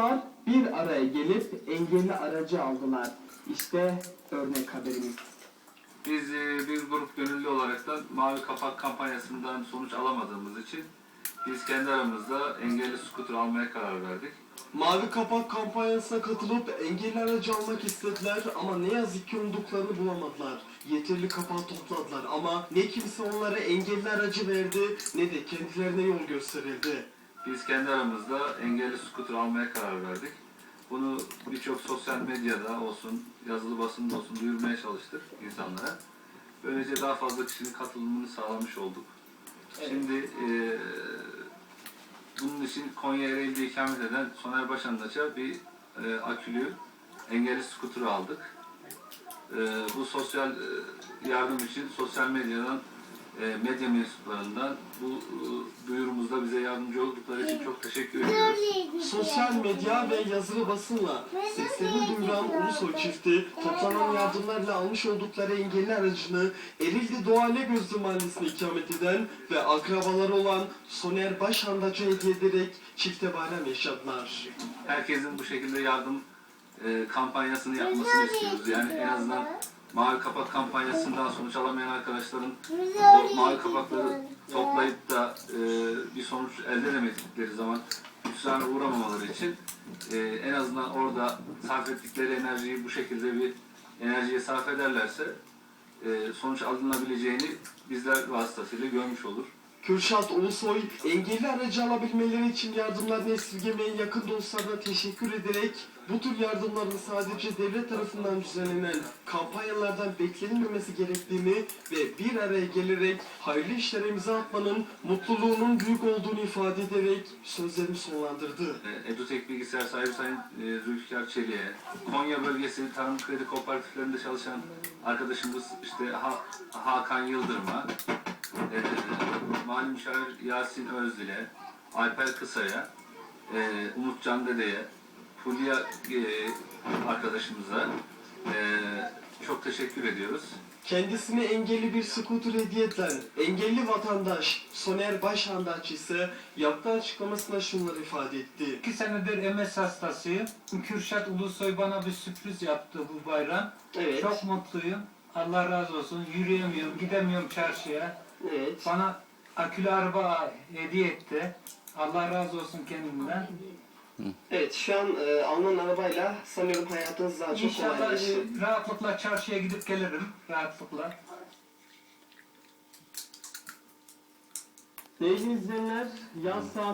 dostlar bir araya gelip engelli aracı aldılar. İşte örnek haberimiz. Biz e, bir grup gönüllü olaraktan Mavi Kapak kampanyasından sonuç alamadığımız için biz kendi aramızda engelli skuter almaya karar verdik. Mavi Kapak kampanyasına katılıp engelli aracı almak istediler ama ne yazık ki umduklarını bulamadılar. Yeterli kapağı topladılar ama ne kimse onlara engelli aracı verdi ne de kendilerine yol gösterildi. Biz kendi aramızda engelli skuter almaya karar verdik. Bunu birçok sosyal medyada olsun, yazılı basında olsun duyurmaya çalıştık insanlara. Böylece daha fazla kişinin katılımını sağlamış olduk. Şimdi e, bunun için Konya Ereğli'de ikamet eden Soner Başandaç'a bir e, akülü engelli skuturu aldık. E, bu sosyal e, yardım için sosyal medyadan, e, medya mensuplarından bu e, duyurumuzda bize yardımcı oldukları için çok teşekkür ediyoruz. Sosyal medya ve yazılı basınla seslerini duyuran Ulusoy çifti toplanan yardımlarla almış oldukları engelli aracını Erildi Doğale Gözlü Mahallesi'ne ikamet eden ve akrabaları olan Soner Başhandac'a hediye ederek çifte bayram yaşadılar. Herkesin bu şekilde yardım e, kampanyasını yapmasını istiyoruz. Yani en azından Mavi Kapak kampanyasından sonuç alamayan arkadaşların o mavi kapakları toplayıp da e, bir sonuç elde edemedikleri zaman hüsrana uğramamaları için e, en azından orada sarf ettikleri enerjiyi bu şekilde bir enerjiye sarf ederlerse e, sonuç alınabileceğini bizler vasıtasıyla görmüş olur. Kürşat Ulusoy engelli aracı alabilmeleri için yardımlarını esirgemeyen yakın dostlarına teşekkür ederek bu tür yardımların sadece devlet tarafından düzenlenen kampanyalardan beklenilmemesi gerektiğini ve bir araya gelerek hayırlı işlere imza atmanın mutluluğunun büyük olduğunu ifade ederek sözlerini sonlandırdı. E, Edutek Bilgisayar sahibi Sayın e, Zülfikar Çelik'e, Konya bölgesi tarım kredi kooperatiflerinde çalışan arkadaşımız işte Ha- Hakan Yıldırım'a, e, Mali Müşavir Yasin Özdil'e, Alper Kısa'ya, e, Umut Can Dede'ye, Fulya e, arkadaşımıza e, çok teşekkür ediyoruz. Kendisine engelli bir skuter hediye eden engelli vatandaş Soner Başhandaç ise yaptığı açıklamasında şunları ifade etti. İki senedir MS hastasıyım. Kürşat Ulusoy bana bir sürpriz yaptı bu bayram. Evet, Çok mutluyum. Allah razı olsun. Yürüyemiyorum, gidemiyorum çarşıya. Evet. Bana akülü araba hediye etti. Allah razı olsun kendinden. Evet, şu an e, alınan arabayla sanıyorum hayatınız daha çok İnşallah kolaylaştı. e, rahatlıkla çarşıya gidip gelirim. Rahatlıkla. Değerli izleyenler, yaz saat